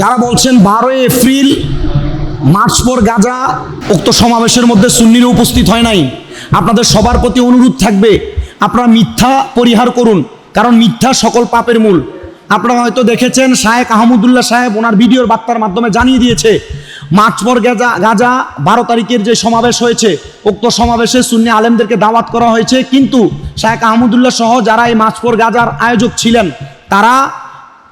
যারা বলছেন বারোই এপ্রিল, মার্চ পর গাজা, উক্ত সমাবেশের মধ্যে সুন্নিরা উপস্থিত হয় নাই। আপনাদের সবার প্রতি অনুরোধ থাকবে, আপনারা মিথ্যা পরিহার করুন, কারণ মিথ্যা সকল পাপের মূল। আপনারা হয়তো দেখেছেন শায়েক আহমদুল্লাহ সাহেব ওনার ভিডিওর বার্তার মাধ্যমে জানিয়ে দিয়েছে, মার্চ পর গাজা গাজা বারো তারিখের যে সমাবেশ হয়েছে, উক্ত সমাবেশে সুন্নি আলেমদেরকে দাওয়াত করা হয়েছে, কিন্তু শায়েক আহমদুল্লাহ সহ যারা এই মার্চ পর গাজার আয়োজক ছিলেন, তারা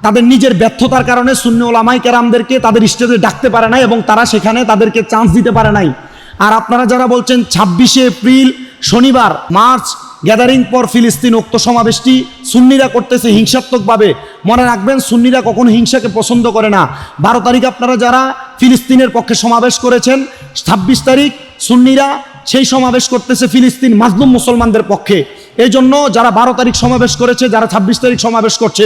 তাদের নিজের ব্যর্থতার কারণে শূন্য ওলামাই কেরামদেরকে তাদের স্টেজে ডাকতে পারে নাই এবং তারা সেখানে তাদেরকে চান্স দিতে পারে নাই। আর আপনারা যারা বলছেন ছাব্বিশে এপ্রিল, শনিবার, মার্চ গ্যাদারিং পর ফিলিস্তিন উক্ত সমাবেশটি সুন্নিরা করতেছে হিংসাত্মকভাবে। মনে রাখবেন, সুন্নিরা কখনো হিংসাকে পছন্দ করে না। বারো তারিখ আপনারা যারা ফিলিস্তিনের পক্ষে সমাবেশ করেছেন, ছাব্বিশ তারিখ সুন্নিরা সেই সমাবেশ করতেছে ফিলিস্তিন মাজলুম মুসলমানদের পক্ষে। এই জন্য যারা বারো তারিখ সমাবেশ করেছে, যারা ছাব্বিশ তারিখ সমাবেশ করছে,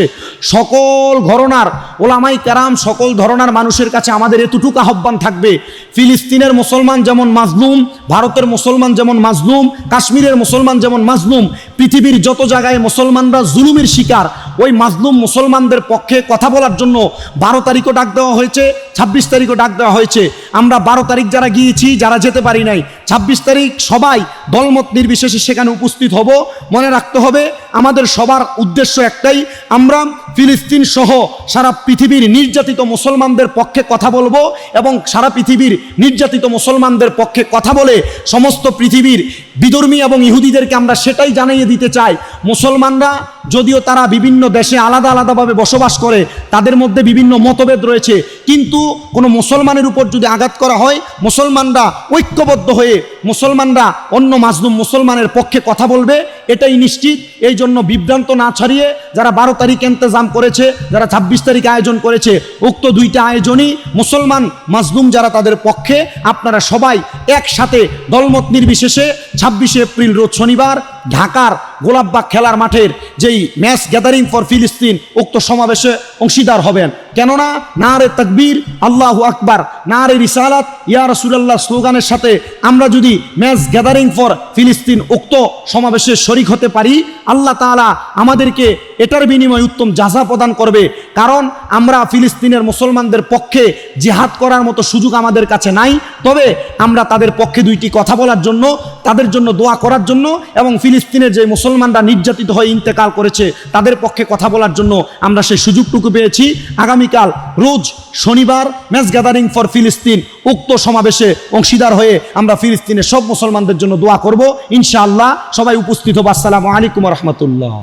সকল ঘরনার ওলামাই কারাম, সকল ধরনার মানুষের কাছে আমাদের এতটুকু আহ্বান থাকবে। ফিলিস্তিনের মুসলমান যেমন মাজলুম, ভারতের মুসলমান যেমন মাজলুম, কাশ্মীরের মুসলমান যেমন মাজলুম, পৃথিবীর যত জায়গায় মুসলমানরা জুলুমের শিকার, ওই মাজলুম মুসলমানদের পক্ষে কথা বলার জন্য বারো তারিখও ডাক দেওয়া হয়েছে। ছাব্বিশ তারিখও ডাক দেওয়া হয়েছে। আমরা বারো তারিখ যারা গিয়েছি, যারা যেতে পারি নাই, ছাব্বিশ তারিখ সবাই দলমত নির্বিশেষে সেখানে উপস্থিত হব। মনে রাখতে হবে, আমাদের সবার উদ্দেশ্য একটাই, আমরা ফিলিস্তিন সহ সারা পৃথিবীর নির্যাতিত মুসলমানদের পক্ষে কথা বলব এবং সারা পৃথিবীর নির্যাতিত মুসলমানদের পক্ষে কথা বলে সমস্ত পৃথিবীর বিধর্মী এবং ইহুদিদেরকে আমরা সেটাই জানিয়ে দিতে চাই। মুসলমানরা যদিও তারা বিভিন্ন দেশে আলাদা আলাদাভাবে বসবাস করে, তাদের মধ্যে বিভিন্ন মতভেদ রয়েছে কিন্তু কোনো মুসলমানের উপর যদি আঘাত করা হয়, মুসলমানরা ঐক্যবদ্ধ হয়ে মুসলমানরা অন্য মাজলুম মুসলমানের পক্ষে কথা বলবে, এটাই নিশ্চিত। এই জন্য বিভ্রান্ত না ছাড়িয়ে যারা বারো তারিখ ইন্তজাম করেছে, যারা ছাব্বিশ তারিখ আয়োজন করেছে, উক্ত দুইটা আয়োজনই মুসলমান মাজলুম যারা তাদের পক্ষে, আপনারা সবাই একসাথে দলমত নির্বিশেষে ছাব্বিশে এপ্রিল রোজ শনিবার ঢাকার গোলাপবাগ খেলার মাঠের যেই ম্যাচ গ্যাদারিং ফর ফিলিস্তিন উক্ত সমাবেশে অংশীদার হবেন। কেননা না রে তকবীর, আল্লাহ আকবার না রে রিসালাত, ইয়া রসুলাল্লাহ স্লোগানের সাথে আমরা যদি ম্যাচ গ্যাদারিং ফর ফিলিস্তিন উক্ত সমাবেশে শরিক হতে পারি, আল্লাহ তাআলা আমাদেরকে এটার বিনিময়ে উত্তম যাজা প্রদান করবে। কারণ আমরা ফিলিস্তিনের মুসলমানদের পক্ষে জিহাদ করার মতো সুযোগ আমাদের কাছে নাই, তবে আমরা তাদের পক্ষে দুইটি কথা বলার জন্য, তাদের জন্য দোয়া করার জন্য এবং ফিলিস্তিনের যে মুসলমানরা নির্যাতিত হয়ে ইন্তেকাল করেছে, তাদের পক্ষে কথা বলার জন্য আমরা সেই সুযোগটুকু পেয়েছি। আগামীকাল রোজ শনিবার ম্যাচ গ্যাদারিং ফর ফিলিস্তিন উক্ত সমাবেশে অংশীদার হয়ে আমরা ফিলিস্তিনের সব মুসলমানদের জন্য দোয়া করব। ইনশাআল্লাহ সবাই উপস্থিত হব আসসালামু আলাইকুম রহমতুল্লাহ।